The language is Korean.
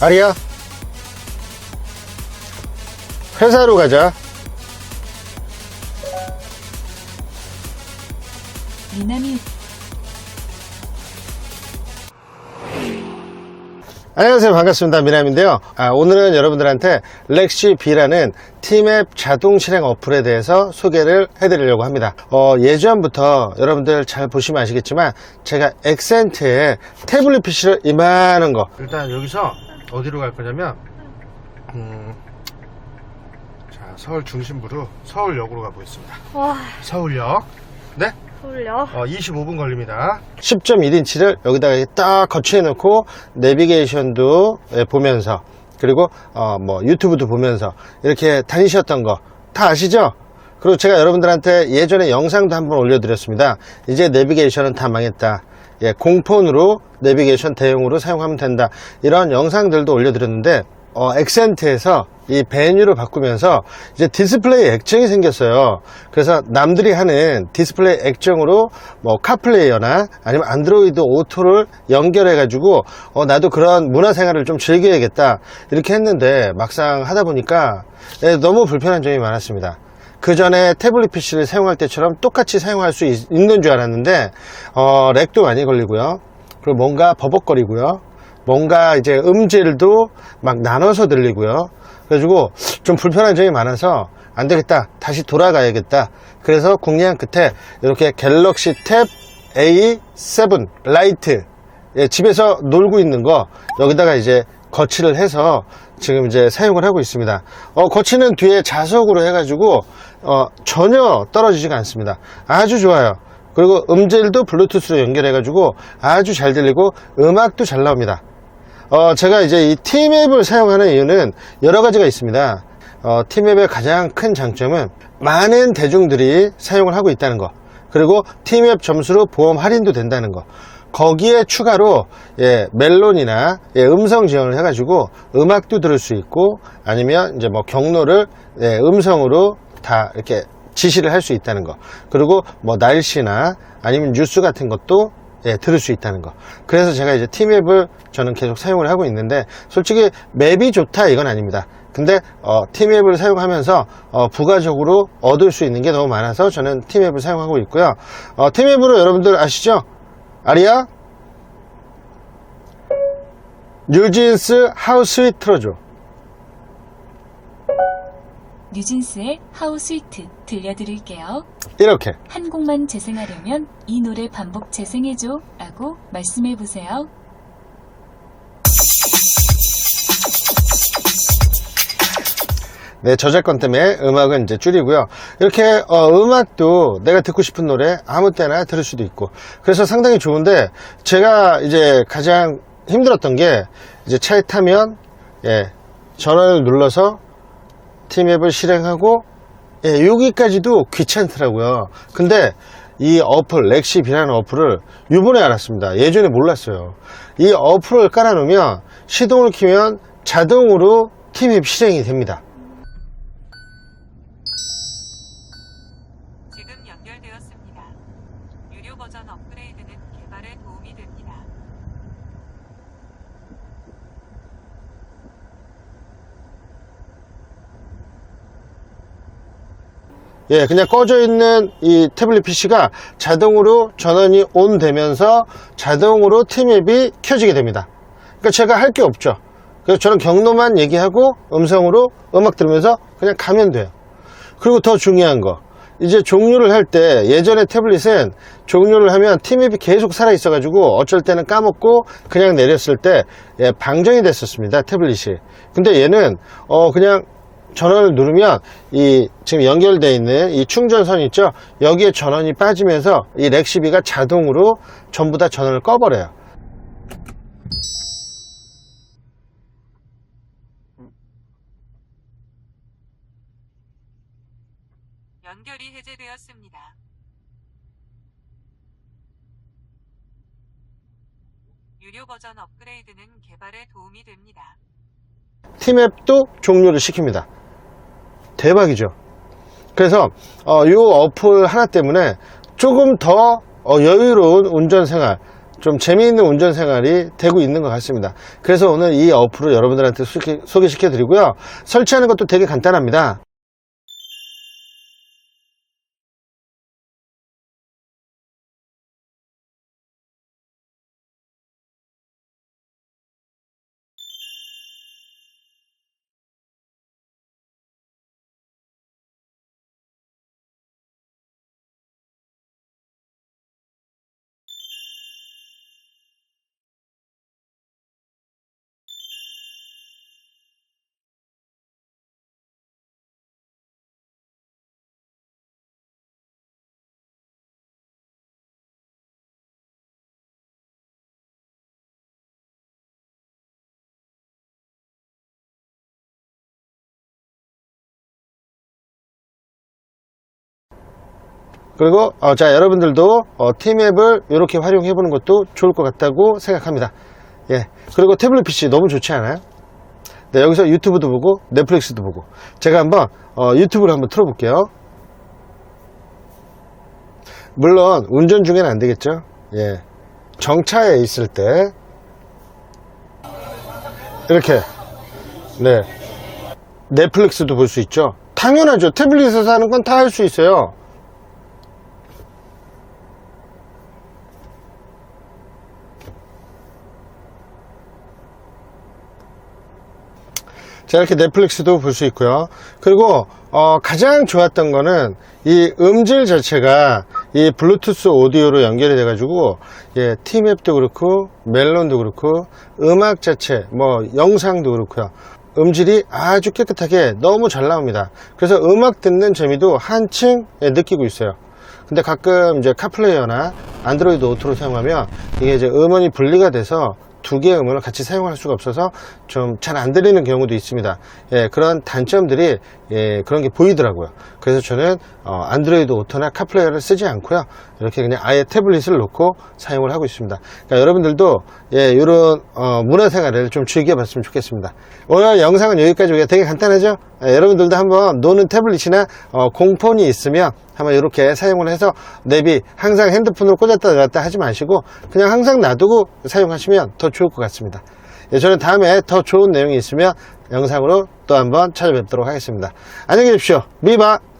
아리야. 회사로 가자. 미남이. 안녕하세요. 반갑습니다. 미남인데요. 아, 오늘은 여러분들한테 렉시 B라는 팀앱 자동 실행 어플에 대해서 소개를 해드리려고 합니다. 어, 예전부터 여러분들 잘 보시면 아시겠지만 제가 엑센트에 태블릿 PC를 이만한 거. 일단 여기서 어디로 갈 거냐면 음, 자 서울 중심부로 서울역으로 가보겠습니다 와, 서울역 네? 서울요? 어, 25분 걸립니다. 10.1인치를 여기다가 딱 거치해 놓고 내비게이션도 예, 보면서 그리고 어, 뭐 유튜브도 보면서 이렇게 다니셨던 거 다 아시죠? 그리고 제가 여러분들한테 예전에 영상도 한번 올려드렸습니다. 이제 내비게이션은 다 망했다. 예, 공폰으로 내비게이션 대용으로 사용하면 된다. 이런 영상들도 올려드렸는데 어, 엑센트에서 이 베뉴를 바꾸면서 이제 디스플레이 액정이 생겼어요. 그래서 남들이 하는 디스플레이 액정으로 뭐 카플레이어나 아니면 안드로이드 오토를 연결해 가지고 어, 나도 그런 문화생활을 좀 즐겨야겠다. 이렇게 했는데 막상 하다 보니까 예, 너무 불편한 점이 많았습니다. 그 전에 태블릿 PC를 사용할 때처럼 똑같이 사용할 수 있, 는줄 알았는데, 어, 렉도 많이 걸리고요. 그리고 뭔가 버벅거리고요. 뭔가 이제 음질도 막 나눠서 들리고요. 그래가지고 좀 불편한 점이 많아서 안 되겠다. 다시 돌아가야겠다. 그래서 궁리한 끝에 이렇게 갤럭시 탭 A7 라이트 예, 집에서 놀고 있는 거 여기다가 이제 거치를 해서 지금 이제 사용을 하고 있습니다. 어, 거치는 뒤에 자석으로 해가지고 어, 전혀 떨어지지가 않습니다. 아주 좋아요. 그리고 음질도 블루투스로 연결해 가지고 아주 잘 들리고 음악도 잘 나옵니다. 어, 제가 이제 이 팀앱을 사용하는 이유는 여러 가지가 있습니다. 어, 팀앱의 가장 큰 장점은 많은 대중들이 사용을 하고 있다는 거. 그리고 팀앱 점수로 보험 할인도 된다는 거. 거기에 추가로 예, 멜론이나 예, 음성 지원을 해가지고 음악도 들을 수 있고 아니면 이제 뭐 경로를 예, 음성으로 다 이렇게 지시를 할 수 있다는 거. 그리고 뭐 날씨나 아니면 뉴스 같은 것도 예, 들을 수 있다는 거. 그래서 제가 이제 팀앱을 저는 계속 사용을 하고 있는데, 솔직히 맵이 좋다 이건 아닙니다. 근데 어, 팀앱을 사용하면서 어, 부가적으로 얻을 수 있는 게 너무 많아서 저는 팀앱을 사용하고 있고요. 어, 팀앱으로 여러분들 아시죠? 아리야? 뉴진스 하우스 틀어줘. 뉴진스의 하우 스위트 들려드릴게요. 이렇게. 한 곡만 재생하려면 이 노래 반복 재생해줘 라고 말씀해보세요. 네, 저작권 때문에 음악은 이제 줄이고요. 이렇게 어, 음악도 내가 듣고 싶은 노래 아무 때나 들을 수도 있고 그래서 상당히 좋은데 제가 이제 가장 힘들었던 게 이제 차에 타면 예, 전원을 눌러서 팀앱을 실행하고 예, 여기까지도 귀찮더라고요. 근데 이 어플, 렉시비라는 어플을 요번에 알았습니다. 예전에 몰랐어요. 이 어플을 깔아 놓으면 시동을 키면 자동으로 팀앱 실행이 됩니다. 지금 연결되었습니다. 유료 버전 업그레이드는 개발에 도움이 됩니다. 예, 그냥 꺼져 있는 이 태블릿 PC가 자동으로 전원이 온 되면서 자동으로 팀앱이 켜지게 됩니다. 그러니까 제가 할 게 없죠. 그래서 저는 경로만 얘기하고 음성으로 음악 들으면서 그냥 가면 돼요. 그리고 더 중요한 거. 이제 종료를 할 때 예전에 태블릿은 종료를 하면 팀앱이 계속 살아 있어 가지고 어쩔 때는 까먹고 그냥 내렸을 때 예, 방전이 됐었습니다. 태블릿이. 근데 얘는 어 그냥 전원을 누르면 이 지금 연결되어 있는 이 충전선 있죠 여기에 전원이 빠지면서 이 렉시비가 자동으로 전부 다 전원을 꺼버려요 연결이 해제되었습니다. 유료 버전 업그레이드는 개발에 도움이 됩니다. 팀앱도 종료를 시킵니다 대박이죠 그래서 어, 이 어플 하나 때문에 조금 더 어, 여유로운 운전생활 좀 재미있는 운전 생활이 되고 있는 것 같습니다. 그래서 오늘 이 어플을 여러분들한테 소개, 소개시켜 드리고요. 설치하는 것도 되게 간단합니다. 그리고 어, 자 여러분들도 어, 팀앱을 이렇게 활용해 보는 것도 좋을 것 같다고 생각합니다. 예. 그리고 태블릿 PC 너무 좋지 않아요? 네, 여기서 유튜브도 보고 넷플릭스도 보고 제가 한번 어, 유튜브를 한번 틀어 볼게요. 물론 운전 중에는 안 되겠죠. 예. 정차에 있을 때 이렇게 네 넷플릭스도 볼 수 있죠. 당연하죠. 태블릿에서 하는 건 다 할 수 있어요. 자 이렇게 넷플릭스도 볼 수 있고요. 그리고 어, 가장 좋았던 거는 이 음질 자체가 이 블루투스 오디오로 연결이 돼 가지고 예, 팀앱도 그렇고 멜론도 그렇고 음악 자체 뭐 영상도 그렇고요. 음질이 아주 깨끗하게 너무 잘 나옵니다. 그래서 음악 듣는 재미도 한층 예, 느끼고 있어요. 근데 가끔 이제 카플레이어나 안드로이드 오토로 사용하면 이게 이제 음원이 분리가 돼서 두 개의 음원을 같이 사용할 수가 없어서 좀 잘 안 들리는 경우도 있습니다. 예, 그런 단점들이 예, 그런 게 보이더라고요. 그래서 저는 어, 안드로이드 오토나 카플레이어를 쓰지 않고요. 이렇게 그냥 아예 태블릿을 놓고 사용을 하고 있습니다. 그러니까 여러분들도 예, 이런 어, 문화생활을 좀 즐겨봤으면 좋겠습니다. 오늘 영상은 여기까지 오기가 되게 간단하죠? 예, 여러분들도 한번 노는 태블릿이나 어, 공폰이 있으면 한번 이렇게 사용을 해서 내비 항상 핸드폰으로 꽂았다 놨다 하지 마시고 그냥 항상 놔두고 사용하시면 더 좋을 것 같습니다. 예, 저는 다음에 더 좋은 내용이 있으면 영상으로 또 한번 찾아뵙도록 하겠습니다. 안녕히 계십시오. 미바!